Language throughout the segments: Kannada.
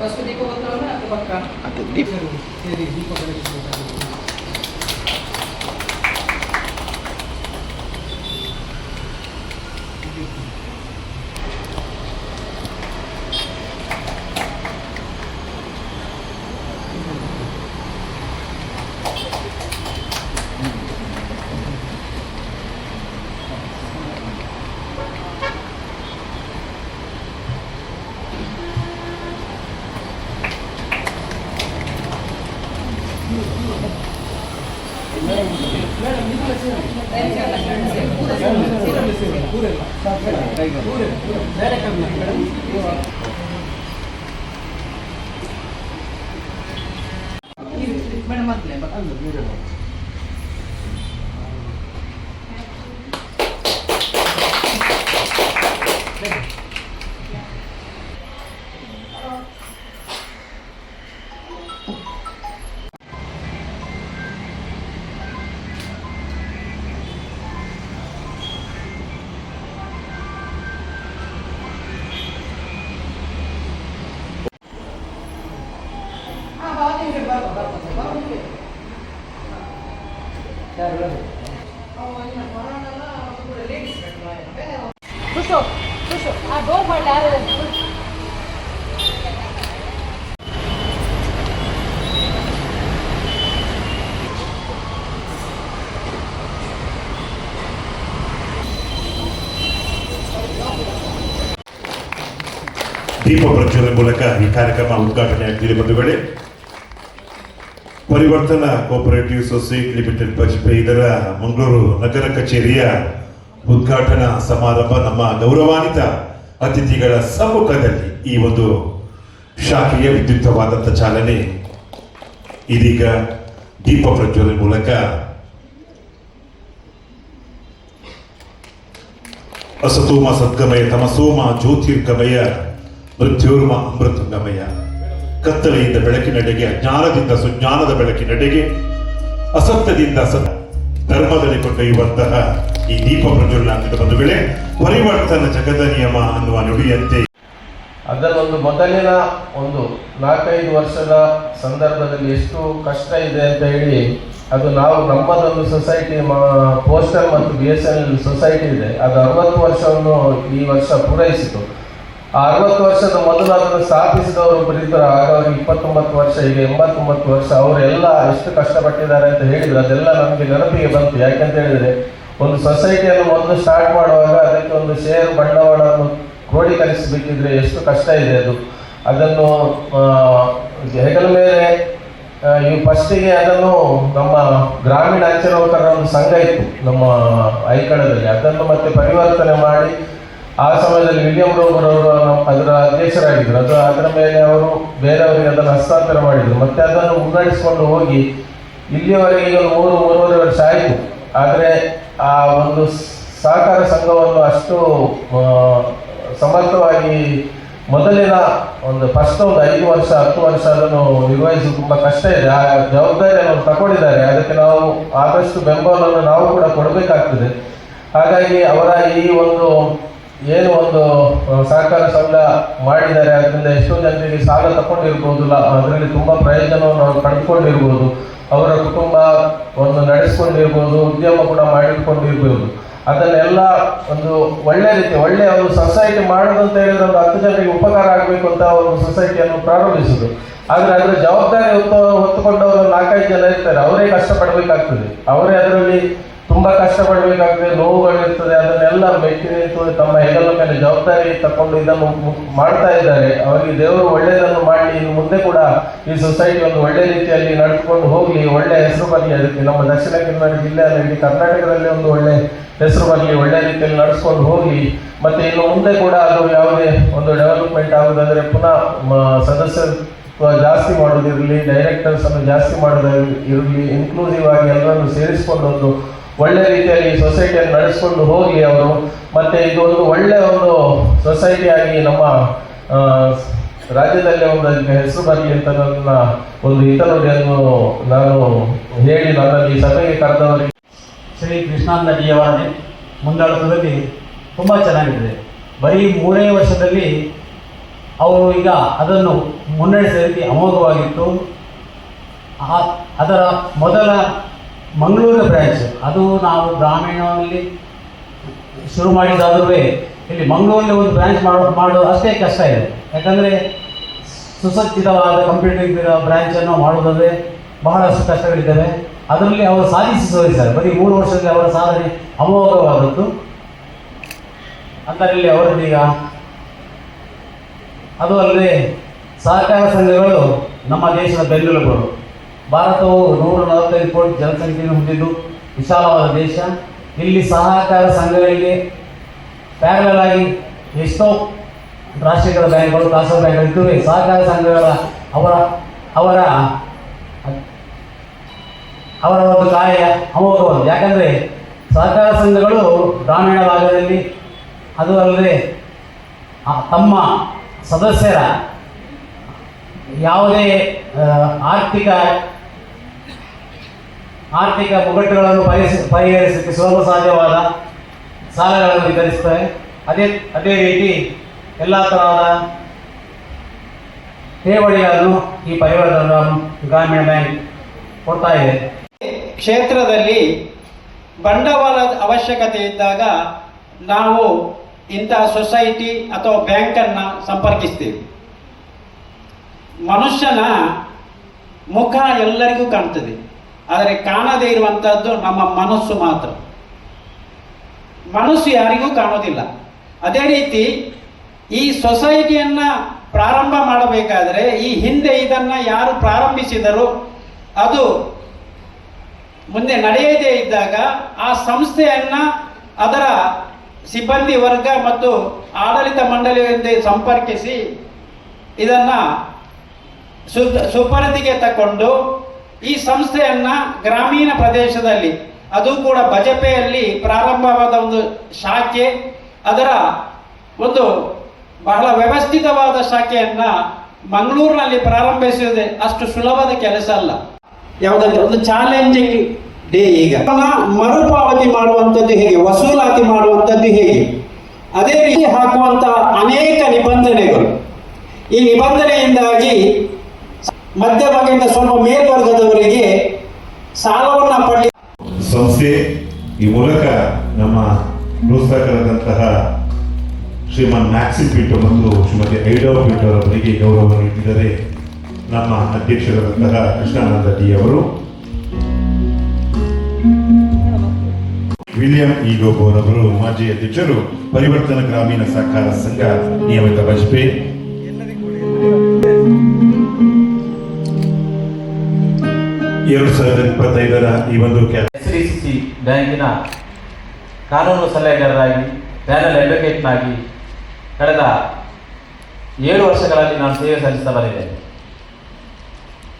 ಫಸ್ಟ್ ದೀಪ ಗೊತ್ತಲ್ಲ ಅದು ಪಕ್ಕ ಅದು ಮೇಡಮ್ ಮೊದಲೇ ಬಾ ಹಾ ಕೂಸು ಕೂಸು ಆ ಡೋರ್ ಮಾಡಿ ಯಾರು ದೀಪ ಪ್ರಜ್ವಲನೆ ಮೂಲಕ ಈ ಕಾರ್ಯಕ್ರಮ ಉದ್ಘಾಟನೆಯಾಗ್ತಿದೆ ಬಂಧುಗಳೇ. ಪರಿವರ್ತನಾ ಕೋಪರೇಟಿವ್ ಸೊಸೈಟಿ ಲಿಮಿಟೆಡ್ ಪಕ್ಷ ಇದರ ಮಂಗಳೂರು ನಗರ ಕಚೇರಿಯ ಉದ್ಘಾಟನಾ ಸಮಾರಂಭ ನಮ್ಮ ಗೌರವಾನ್ವಿತ ಅತಿಥಿಗಳ ಸಮ್ಮುಖದಲ್ಲಿ ಈ ಒಂದು ಶಾಖೆಯ ವಿದ್ಯುಕ್ತವಾದಂಥ ಚಾಲನೆ. ಇದೀಗ ದೀಪ ಪ್ರಜ್ವಲನೆ ಮೂಲಕ ಅಸತೋಮ ಸದ್ಗಮಯ ತಮಸೋಮ ಜ್ಯೋತಿರ್ಗಮಯ ಮೃತ್ಯೋರ್ಮ ಅಮೃತಂಗಮಯ. ಕತ್ತಲೆಯಿಂದ ಬೆಳಕಿನೆಡೆಗೆ ಅಜ್ಞಾನದಿಂದ ಸುಜ್ಞಾನದ ಬೆಳಕಿನೆಡೆಗೆ ಅಸತ್ಯದಿಂದ ಸತ್ ಧರ್ಮದಲ್ಲಿ ಕೊಂಡೊಯ್ಯುವಂತಹ ಈ ದೀಪ ಪ್ರಜ್ವಲನ ಅಂತ ಒಂದು ವೇಳೆ ಪರಿವರ್ತನ ಜಗದ ನಿಯಮ ಅನ್ನುವ ನುಡಿಯಂತೆ. ಅದರಲ್ಲೊಂದು ಮೊದಲಿನ ಒಂದು ನಾಲ್ಕೈದು ವರ್ಷದ ಸಂದರ್ಭದಲ್ಲಿ ಎಷ್ಟು ಕಷ್ಟ ಇದೆ ಅಂತ ಹೇಳಿ, ಅದು ನಾವು ನಮ್ಮದೊಂದು ಸೊಸೈಟಿ ಪೋಸ್ಟಲ್ ಮತ್ತು ಬಿ ಎಸ್ ಎನ್ ಸೊಸೈಟಿ ಇದೆ. ಅದು ಅರವತ್ತು ವರ್ಷವನ್ನು ಈ ವರ್ಷ ಪೂರೈಸಿತು. ಆ ಅರವತ್ತು ವರ್ಷದ ಮೊದಲು ಅದನ್ನು ಸ್ಥಾಪಿಸಿದವರು ಬರೀತಾರೆ ಆಗ ಅವ್ರಿಗೆ ಇಪ್ಪತ್ತೊಂಬತ್ತು ವರ್ಷ, ಈಗ ಎಂಬತ್ತೊಂಬತ್ತು ವರ್ಷ ಅವರೆಲ್ಲ ಎಷ್ಟು ಕಷ್ಟಪಟ್ಟಿದ್ದಾರೆ ಅಂತ ಹೇಳಿದ್ರು. ಅದೆಲ್ಲ ನಮಗೆ ನೆನಪಿಗೆ ಬಂತು. ಯಾಕೆಂತ ಹೇಳಿದ್ರೆ, ಒಂದು ಸೊಸೈಟಿಯನ್ನು ಮೊದಲು ಸ್ಟಾರ್ಟ್ ಮಾಡುವಾಗ ಅದಕ್ಕೆ ಒಂದು ಶೇರ್ ಬಂಡವಾಳವನ್ನು ಕ್ರೋಢೀಕರಿಸಬೇಕಿದ್ರೆ ಎಷ್ಟು ಕಷ್ಟ ಇದೆ ಅದು. ಅದನ್ನು ಹೆಗಲ ಮೇಲೆ ಈ ಫಸ್ಟಿಗೆ ಅದನ್ನು ನಮ್ಮ ಗ್ರಾಮೀಣ ಅಂಚೆ ನೌಕರರ ಒಂದು ಸಂಘ ಇತ್ತು ನಮ್ಮ ಐಕಳದಲ್ಲಿ. ಅದನ್ನು ಮತ್ತೆ ಪರಿವರ್ತನೆ ಮಾಡಿ ಆ ಸಮಯದಲ್ಲಿ ವಿಲಿಯಂ ರೋಗರ್ ಅವರು ಅದರ ಅಧ್ಯಕ್ಷರಾಗಿದ್ದರು. ಅದು ಅದರ ಮೇಲೆ ಅವರು ಬೇರೆಯವರಿಗೆ ಅದನ್ನು ಹಸ್ತಾಂತರ ಮಾಡಿದರು. ಮತ್ತೆ ಅದನ್ನು ಮುನ್ನಡೆಸಿಕೊಂಡು ಹೋಗಿ ಇಲ್ಲಿಯವರೆಗೆ ಈಗ ಮೂರು, ಮೂರುವರೆ ವರ್ಷ ಆಯಿತು. ಆದರೆ ಆ ಒಂದು ಸಹಕಾರ ಸಂಘವನ್ನು ಅಷ್ಟು ಸಮರ್ಥವಾಗಿ ಮೊದಲಿನ ಒಂದು ಫಸ್ಟ್ ಒಂದು ಐದು ವರ್ಷ, ಹತ್ತು ವರ್ಷ ಅದನ್ನು ನಿರ್ವಹಿಸಲು ತುಂಬ ಕಷ್ಟ ಇದೆ. ಆ ಜವಾಬ್ದಾರಿಯನ್ನು ತಗೊಂಡಿದ್ದಾರೆ ಅದಕ್ಕೆ ನಾವು ಆದಷ್ಟು ಬೆಂಬಲವನ್ನು ನಾವು ಕೂಡ ಕೊಡಬೇಕಾಗ್ತದೆ. ಹಾಗಾಗಿ ಅವರ ಈ ಒಂದು ಏನು ಒಂದು ಸಹಕಾರ ಸಂಘ ಮಾಡಿದ್ದಾರೆ, ಅದರಿಂದ ಎಷ್ಟೋ ಜನರಿಗೆ ಸಾಲ ತಗೊಂಡಿರ್ಬೋದು ಅದರಲ್ಲಿ ತುಂಬ ಪ್ರಯೋಜನವನ್ನು ಅವರು ಪಡೆದುಕೊಂಡಿರ್ಬೋದು. ಅವರ ಕುಟುಂಬ ಒಂದು ನಡೆಸ್ಕೊಂಡಿರ್ಬೋದು, ಉದ್ಯಮ ಕೂಡ ಮಾಡಿಕೊಂಡಿರ್ಬೋದು. ಅದನ್ನೆಲ್ಲ ಒಂದು ಒಳ್ಳೆ ರೀತಿ ಒಳ್ಳೆಯ ಒಂದು ಸೊಸೈಟಿ ಮಾಡೋದು ಅಂತ ಹೇಳಿದ್ರೆ ಒಂದು ಹತ್ತು ಜನರಿಗೆ ಉಪಕಾರ ಆಗಬೇಕು ಅಂತ ಒಂದು ಸೊಸೈಟಿಯನ್ನು ಪ್ರಾರಂಭಿಸುದು. ಆದರೆ ಅದರ ಜವಾಬ್ದಾರಿ ಹೊತ್ತು, ಹೊತ್ತುಕೊಂಡವರು ನಾಲ್ಕೈದು ಜನ ಇರ್ತಾರೆ. ಅವರೇ ಕಷ್ಟಪಡಬೇಕಾಗ್ತದೆ. ಅವರೇ ಅದರಲ್ಲಿ ತುಂಬಾ ಕಷ್ಟಪಡಬೇಕಾಗ್ತದೆ, ನೋವುಗಳಿರ್ತದೆ, ಅದನ್ನೆಲ್ಲ ಮೆಟ್ಟಿ ತಮ್ಮ ಹೆಗಲ ಮೇಲೆ ಜವಾಬ್ದಾರಿ ತಕೊಂಡು ಇದನ್ನು ಮಾಡ್ತಾ ಇದ್ದಾರೆ. ಅವರಿಗೆ ದೇವರು ಒಳ್ಳೆಯದನ್ನು ಮಾಡಿ ಇನ್ನು ಮುಂದೆ ಕೂಡ ಈ ಸೊಸೈಟಿ ಒಂದು ಒಳ್ಳೆ ರೀತಿಯಲ್ಲಿ ನಡೆದುಕೊಂಡು ಹೋಗಲಿ, ಒಳ್ಳೆ ಹೆಸರು ಬರಲಿ ಅದಕ್ಕೆ. ನಮ್ಮ ದಕ್ಷಿಣ ಕನ್ನಡ ಜಿಲ್ಲೆ ಅಲ್ಲ ಇಡೀ ಕರ್ನಾಟಕದಲ್ಲಿ ಒಂದು ಒಳ್ಳೆ ಹೆಸರು ಬರಲಿ, ಒಳ್ಳೆ ರೀತಿಯಲ್ಲಿ ನಡೆಸ್ಕೊಂಡು ಹೋಗಿ ಮತ್ತೆ ಇನ್ನು ಮುಂದೆ ಕೂಡ ಅದು ಯಾವುದೇ ಒಂದು ಡೆವಲಪ್ಮೆಂಟ್ ಆಗುದಾದ್ರೆ ಪುನಃ ಸದಸ್ಯರು ಸದಸ್ಯ ಜಾಸ್ತಿ ಮಾಡೋದಿರಲಿ ಡೈರೆಕ್ಟರ್ಸ್ ಅನ್ನು ಜಾಸ್ತಿ ಮಾಡೋದಾಗಿ ಇರಲಿ ಇನ್ಕ್ಲೂಸಿವ್ ಆಗಿ ಎಲ್ಲರನ್ನು ಸೇರಿಸಿಕೊಂಡು ಒಂದು ಒಳ್ಳೆ ರೀತಿಯಾಗಿ ಸೊಸೈಟಿಯನ್ನು ನಡೆಸ್ಕೊಂಡು ಹೋಗಿ ಅವರು. ಮತ್ತೆ ಇದು ಒಂದು ಒಳ್ಳೆ ಒಂದು ಸೊಸೈಟಿ ಆಗಿ ನಮ್ಮ ರಾಜ್ಯದಲ್ಲಿ ಒಂದು ಹೆಸರು ಬರಲಿ ಅಂತ ನನ್ನ ಒಂದು ಹಿತನುಡಿಯನ್ನು ನಾನು ಹೇಳಿ ನನ್ನಲ್ಲಿ ಸಭೆಗೆ ಕರೆದವರಿಗೆ. ಶ್ರೀ ಕೃಷ್ಣಾನಂದಜಿಯವರೇ ಮುಂದಾಳತ್ವದಲ್ಲಿ ತುಂಬ ಚೆನ್ನಾಗಿದೆ. ಬರೀ ಮೂರೇ ವರ್ಷದಲ್ಲಿ ಅವರು ಈಗ ಅದನ್ನು ಮುನ್ನಡೆಸಿದ ರೀತಿ ಅಮೋಘವಾಗಿತ್ತು ಅದರ ಮೊದಲ ಮಂಗಳೂರಿನ ಬ್ರ್ಯಾಂಚ್ ಅದು ನಾವು ಗ್ರಾಮೀಣದಲ್ಲಿ ಶುರು ಮಾಡಿದ್ದಾದ್ರೂ ಇಲ್ಲಿ ಮಂಗಳೂರಿನ ಒಂದು ಬ್ರ್ಯಾಂಚ್ ಮಾಡೋ ಮಾಡೋದು ಅಷ್ಟೇ ಕಷ್ಟ ಇದೆ. ಯಾಕಂದರೆ ಸುಸಜ್ಜಿತವಾದ ಕಂಪ್ಯೂಟರ್ ಬ್ರ್ಯಾಂಚನ್ನು ಮಾಡೋದಾದರೆ ಬಹಳಷ್ಟು ಕಷ್ಟಗಳಿದ್ದಾವೆ. ಅದರಲ್ಲಿ ಅವರು ಸಾಧಿಸಿ ತೋರಿಸಿದ್ದಾರೆ ಬರೀ ಮೂರು ವರ್ಷದಲ್ಲಿ ಅವರ ಸಾಧನೆ ಅಮೋಘವಾದದ್ದು. ಅದರಲ್ಲಿ ಅವರದ್ದೀಗ ಅದು ಅಲ್ಲದೆ ಸಹಕಾರ ಸಂಘಗಳು ನಮ್ಮ ದೇಶದ ಬೆನ್ನೆಲುಬುಗಳು ಭಾರತವು ನೂರ ನಲವತ್ತೈದು ಕೋಟಿ ಜನಸಂಖ್ಯೆಯನ್ನು ಹೊಂದಿದ್ದು ವಿಶಾಲವಾದ ದೇಶ. ಇಲ್ಲಿ ಸಹಕಾರ ಸಂಘಗಳಿಗೆ ಪ್ಯಾರಲ್ ಆಗಿ ಎಷ್ಟೋ ರಾಷ್ಟ್ರೀಕೃತ ಬ್ಯಾಂಕ್ಗಳು, ಖಾಸಗಿ ಸಹಕಾರ ಸಂಘಗಳ ಅವರ ಅವರ ಅವರ ಒಂದು ಕಾರ್ಯ ಅಮೋಘವಾದ ಯಾಕಂದರೆ ಸಹಕಾರ ಸಂಘಗಳು ಗ್ರಾಮೀಣ ಭಾಗದಲ್ಲಿ, ಅದು ಅಲ್ಲದೆ ತಮ್ಮ ಸದಸ್ಯರ ಯಾವುದೇ ಆರ್ಥಿಕ ಆರ್ಥಿಕ ಮುಗಟ್ಟುಗಳನ್ನು ಪರಿಹರಿಸ ಪರಿಹರಿಸಲಿಕ್ಕೆ ಸುಲಭ ಸಾಧ್ಯವಾದ ಸಾಲಗಳನ್ನು ವಿತರಿಸ್ತಾರೆ ಅದೇ ಅದೇ ರೀತಿ ಎಲ್ಲ ತರಹದ ಠೇವಣಿಗಳನ್ನು ಈ ಪರಿವರ್ತನ ಗ್ರಾಮೀಣ ಬ್ಯಾಂಕ್ ಕೊಡ್ತಾ ಇದೆ. ಕ್ಷೇತ್ರದಲ್ಲಿ ಬಂಡವಾಳದ ಅವಶ್ಯಕತೆ ಇದ್ದಾಗ ನಾವು ಇಂತಹ ಸೊಸೈಟಿ ಅಥವಾ ಬ್ಯಾಂಕನ್ನು ಸಂಪರ್ಕಿಸ್ತೀವಿ. ಮನುಷ್ಯನ ಮುಖ ಎಲ್ಲರಿಗೂ ಕಾಣ್ತದೆ. ಆದರೆ ಕಾಣದೇ ಇರುವಂತಹದ್ದು ನಮ್ಮ ಮನಸ್ಸು ಮಾತ್ರ. ಮನಸ್ಸು ಯಾರಿಗೂ ಕಾಣೋದಿಲ್ಲ. ಅದೇ ರೀತಿ ಈ ಸೊಸೈಟಿಯನ್ನ ಪ್ರಾರಂಭ ಮಾಡಬೇಕಾದರೆ ಈ ಹಿಂದೆ ಇದನ್ನ ಯಾರು ಪ್ರಾರಂಭಿಸಿದರು ಅದು ಮುಂದೆ ನಡೆಯದೇ ಇದ್ದಾಗ ಆ ಸಂಸ್ಥೆಯನ್ನ ಅದರ ಸಿಬ್ಬಂದಿ ವರ್ಗ ಮತ್ತು ಆಡಳಿತ ಮಂಡಳಿಯೊಂದಿಗೆ ಸಂಪರ್ಕಿಸಿ ಇದನ್ನ ಸುಪರದಿಗೆ ತಕೊಂಡು ಈ ಸಂಸ್ಥೆಯನ್ನ ಗ್ರಾಮೀಣ ಪ್ರದೇಶದಲ್ಲಿ, ಅದು ಕೂಡ ಬಜಪೆಯಲ್ಲಿ ಪ್ರಾರಂಭವಾದ ಒಂದು ಶಾಖೆ, ಅದರ ಒಂದು ಬಹಳ ವ್ಯವಸ್ಥಿತವಾದ ಶಾಖೆಯನ್ನ ಮಂಗಳೂರಿನಲ್ಲಿ ಪ್ರಾರಂಭಿಸುವುದೇ ಅಷ್ಟು ಸುಲಭದ ಕೆಲಸ ಅಲ್ಲ. ಯಾವುದಂದ್ರೆ ಒಂದು ಚಾಲೆಂಜಿಂಗ್ ಡೇ ಈಗ. ಮರುಪಾವತಿ ಮಾಡುವಂಥದ್ದು ಹೇಗೆ? ವಸೂಲಾತಿ ಮಾಡುವಂಥದ್ದು ಹೇಗೆ? ಅದೇ ರೀತಿ ಹಾಕುವಂತಹ ಅನೇಕ ನಿಬಂಧನೆಗಳು. ಈ ನಿಬಂಧನೆಯಿಂದಾಗಿ ಮಧ್ಯಭಾಗದಿಂದ ಸ್ವಲ್ಪ ಮೇಲ್ವರ್ಗದವರಿಗೆ ಸಾಲವನ್ನ ಪಡೆಯ ಸಂಸ್ಥೆ ಈ ಮೂಲಕ ನಮ್ಮ ಪ್ರೋತ್ಸಾಹಕರಾದಂತಹ ಶ್ರೀಮನ್ ಮ್ಯಾಕ್ಸಿಮ್ ಪೀಟರ್ ಮತ್ತು ಶ್ರೀಮತಿ ಐಡೋ ಪೀಟರ್ ಅವರಿಗೆ ಗೌರವ ನೀಡಿದರೆ ನಮ್ಮ ಅಧ್ಯಕ್ಷರಾದಂತಹ ಕೃಷ್ಣಾನಂದ ಡಿ ಅವರು ವಿಲಿಯಂ ಈಗೋಬೋರ್ ಅವರು ಮಾಜಿ ಅಧ್ಯಕ್ಷರು ಪರಿವರ್ತನ ಗ್ರಾಮೀಣ ಸಹಕಾರ ಸಂಘ ನಿಯಮಿತ ಬಜ್ಪೆ ಎರಡು ಸಾವಿರದ ಈ ಒಂದು ಎಸ್ ಡಿ ಸಿ ಬ್ಯಾಂಕಿನ ಕಾನೂನು ಸಲಹೆಗಾರರಾಗಿ ಪ್ಯಾನಲ್ ಅಡ್ವೊಕೇಟ್ನಾಗಿ ಕಳೆದ ಏಳು ವರ್ಷಗಳಲ್ಲಿ ನಾನು ಸೇವೆ ಸಲ್ಲಿಸ್ತಾ ಬಂದಿದ್ದೇನೆ.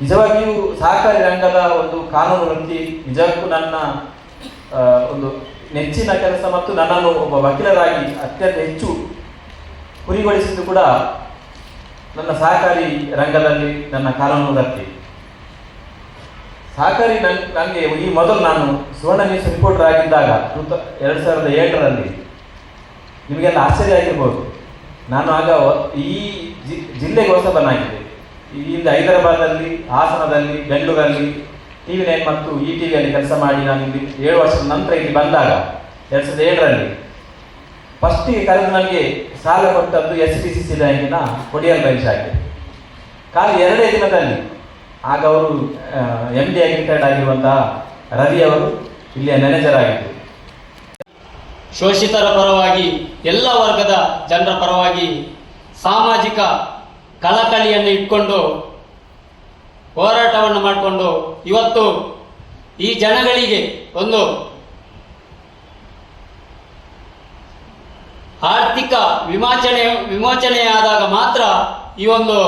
ನಿಜವಾಗಿಯೂ ಸಹಕಾರಿ ರಂಗದ ಒಂದು ಕಾನೂನು ವೃತ್ತಿ ನಿಜಕ್ಕೂ ನನ್ನ ಒಂದು ನೆಚ್ಚಿನ ಕೆಲಸ ಮತ್ತು ನನ್ನನ್ನು ಒಬ್ಬ ವಕೀಲರಾಗಿ ಅತ್ಯಂತ ಹೆಚ್ಚು ಕುರಿಗೊಳಿಸಿದ್ದು ಕೂಡ ನನ್ನ ಸಹಕಾರಿ ರಂಗದಲ್ಲಿ ನನ್ನ ಕಾನೂನು ವೃತ್ತಿ. ಸಹಕಾರಿ ನನ್ ನನಗೆ ಈ ಮೊದಲು ನಾನು ಸುವರ್ಣ ನ್ಯೂಸ್ ರಿಪೋರ್ಟರ್ ಆಗಿದ್ದಾಗ ಟೂ ತ ಎರಡು ಸಾವಿರದ ಏಳರಲ್ಲಿ ನಿಮಗೆಲ್ಲ ಆಶ್ಚರ್ಯ ಆಗಿರ್ಬೋದು. ನಾನು ಆಗ ಈ ಜಿ ಜಿಲ್ಲೆಗೆ ಹೊಸಬನಾಗಿದ್ದೆ. ಹಿಂದೆ ಹೈದರಾಬಾದಲ್ಲಿ ಹಾಸನದಲ್ಲಿ, ಬೆಂಗಳೂರಲ್ಲಿ ಟಿ ವಿ ನೈನ್ ಮತ್ತು ಇ ಟಿ ವಿಯಲ್ಲಿ ಕೆಲಸ ಮಾಡಿ ನಾನು ಇಲ್ಲಿ ಏಳು ವರ್ಷದ ನಂತರ ಇಲ್ಲಿ ಬಂದಾಗ ಎರಡು ಸಾವಿರದ ಏಳರಲ್ಲಿ ಫಸ್ಟಿಗೆ ಕರೆದು ನನಗೆ ಸಾಲ ಕೊಟ್ಟದ್ದು ಎಸ್ ಟಿ ಸಿ ಸಿ ಬ್ಯಾಂಕಿನ ಕೊಡಿಯಲ್ ಬ್ಯಾಂಕ್ ಆಗಿದೆ. ಕಾಲ ಎರಡೇ ದಿನದಲ್ಲಿ ಆಗ ಅವರು ಎಂ ಡಿ ಆಗಿ ರಿಟೈರ್ಡ್ ಆಗಿರುವಂತಹ ರವಿ ಅವರು ಇಲ್ಲಿಯ ಮ್ಯಾನೇಜರ್ ಆಗಿದ್ದರು. ಶೋಷಿತರ ಪರವಾಗಿ, ಎಲ್ಲ ವರ್ಗದ ಜನರ ಪರವಾಗಿ ಸಾಮಾಜಿಕ ಕಳಕಳಿಯನ್ನು ಇಟ್ಕೊಂಡು ಹೋರಾಟವನ್ನು ಮಾಡಿಕೊಂಡು ಇವತ್ತು ಈ ಜನಗಳಿಗೆ ಒಂದು ಆರ್ಥಿಕ ವಿಮೋಚನೆ, ವಿಮೋಚನೆಯಾದಾಗ ಮಾತ್ರ ಈ ಒಂದು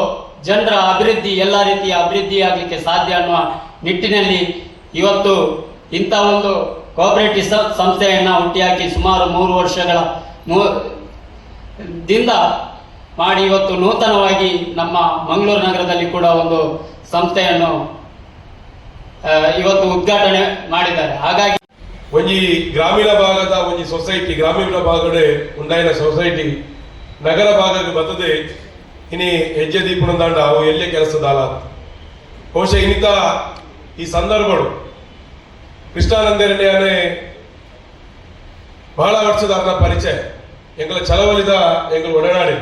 ಜನರ ಅಭಿವೃದ್ಧಿ, ಎಲ್ಲ ರೀತಿಯ ಅಭಿವೃದ್ಧಿ ಆಗಲಿಕ್ಕೆ ಸಾಧ್ಯ ಅನ್ನುವ ನಿಟ್ಟಿನಲ್ಲಿ ಇವತ್ತು ಇಂಥ ಒಂದು ಕೋಆಪರೇಟಿವ್ ಸಂಸ್ಥೆಯನ್ನು ಹುಟ್ಟಿಹಾಕಿ ಸುಮಾರು ಮೂರು ವರ್ಷಗಳ ಮೂ ದಿಂದ ಮಾಡಿ ಇವತ್ತು ನೂತನವಾಗಿ ನಮ್ಮ ಮಂಗಳೂರು ನಗರದಲ್ಲಿ ಕೂಡ ಒಂದು ಸಂಸ್ಥೆಯನ್ನು ಇವತ್ತು ಉದ್ಘಾಟನೆ ಮಾಡಿದ್ದಾರೆ. ಹಾಗಾಗಿ ಒಂಜಿ ಗ್ರಾಮೀಣ ಭಾಗದ ಒಂಜಿ ಸೊಸೈಟಿ ಗ್ರಾಮೀಣ ಭಾಗಡೆ ಉಂಡಾಯಿನ ಸೊಸೈಟಿ ನಗರ ಭಾಗಕ್ಕೆ ಬರ್ತದೆ. ಇನಿ ಹೆಜ್ಜೆ ದೀಪನದಾಂಡ ಅವು ಎಲ್ಲೇ ಕೆಲಸದಾಲ ಬಹುಶಃ ಇನ್ನಿತ ಈ ಸಂದರ್ಭಗಳು. ಕೃಷ್ಣಾನಂದರಣ್ಯನೇ ಬಹಳ ವರ್ಷದ ಅರ್ಥ ಪರಿಚಯ. ಎಂಗಳ ಚಲವಲಿದ ಎಂಗಲ ಒಡನಾಡಿ.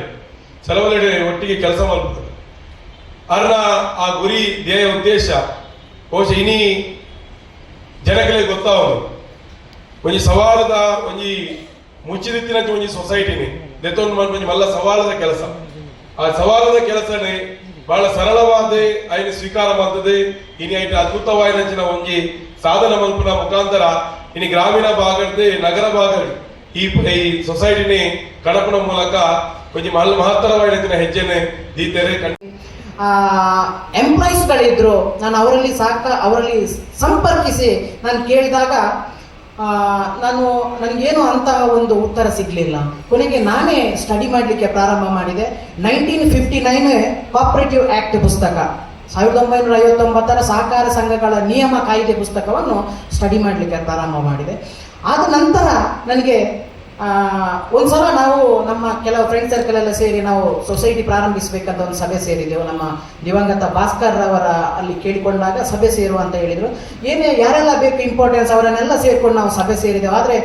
ಚಳವಳಿ ಒಟ್ಟಿಗೆ ಕೆಲಸ ಮಾಡ್ತಾರೆ ಅರ್ನ ಆ ಗುರಿ ಧ್ಯೇಯ ಉದ್ದೇಶ, ಬಹುಶಃ ಇನಿ ಜನಗಳಿಗೆ ಗೊತ್ತಾವನು ಒಂಜಿ ಸವಾಲದ ಒಂಜಿ ಮುಚ್ಚಿದಿತ್ತಿನ ಒಂಜಿ ಸೊಸೈಟಿನಿ ದೆತ್ತೊಂದು ಮಲ್ಲ ಸವಾಲದ ಕೆಲಸ. ಆ ಸವಾಲದ ಕೆಲಸನೇ ಬಹಳ ಸರಳವಾದ ಆಯ್ನ ಸ್ವೀಕಾರ ಮಾಡ್ತದೆ. ಇನಿ ಐಟ ಅದ್ಭುತವಾಯಿನ ಒಂಜಿ ಸಾಧನ ಮಲ್ಪನ ಮುಖಾಂತರ ಇನಿ ಗ್ರಾಮೀಣ ಭಾಗದ ನಗರ ಭಾಗ ಈ ಸೊಸೈಟಿನಿ ಕಡಪನ ಮೂಲಕ ಕೊಂಚ ಮಲ್ಲ ಮಹತ್ತರವಾಯಿನ ಹೆಜ್ಜೆನೆ ದೀತೆರೆ ಎಂಪ್ಲಾಯೀಸ್ಗಳಿದ್ರು ನಾನು ಅವರಲ್ಲಿ ಸಾಕ ಅವರಲ್ಲಿ ಸಂಪರ್ಕಿಸಿ ನಾನು ಕೇಳಿದಾಗ ನಾನು, ನನಗೇನು ಅಂತಹ ಒಂದು ಉತ್ತರ ಸಿಗಲಿಲ್ಲ. ಕೊನೆಗೆ ನಾನೇ ಸ್ಟಡಿ ಮಾಡಲಿಕ್ಕೆ ಪ್ರಾರಂಭ ಮಾಡಿದೆ. Nineteen fifty nine cooperative act ಪುಸ್ತಕ. ಸಾವಿರದ ಒಂಬೈನೂರ ಐವತ್ತೊಂಬತ್ತರ ಸಹಕಾರ ಸಂಘಗಳ ನಿಯಮ ಕಾಯ್ದೆ ಪುಸ್ತಕವನ್ನು ಸ್ಟಡಿ ಮಾಡಲಿಕ್ಕೆ ಪ್ರಾರಂಭ ಮಾಡಿದೆ. ಆದ ನಂತರ ನನಗೆ ಆ, ಒಂದ್ಸಲ ನಾವು ನಮ್ಮ ಕೆಲವು ಫ್ರೆಂಡ್ ಸರ್ಕಲ್ ಎಲ್ಲ ಸೇರಿ ನಾವು ಸೊಸೈಟಿ ಪ್ರಾರಂಭಿಸಬೇಕಂತ ಒಂದು ಸಭೆ ಸೇರಿದ್ದೆವು ನಮ್ಮ ದಿವಂಗತ ಭಾಸ್ಕರ್ ರವರ ಅಲ್ಲಿ ಕೇಳಿಕೊಂಡಾಗ ಸಭೆ ಸೇರು ಅಂತ ಹೇಳಿದ್ರು. ಏನೇ ಯಾರೆಲ್ಲ ಬೇಕು ಇಂಪಾರ್ಟೆನ್ಸ್ ಅವರನ್ನೆಲ್ಲ ಸೇರ್ಕೊಂಡು ನಾವು ಸಭೆ ಸೇರಿದೆವು. ಆದರೆ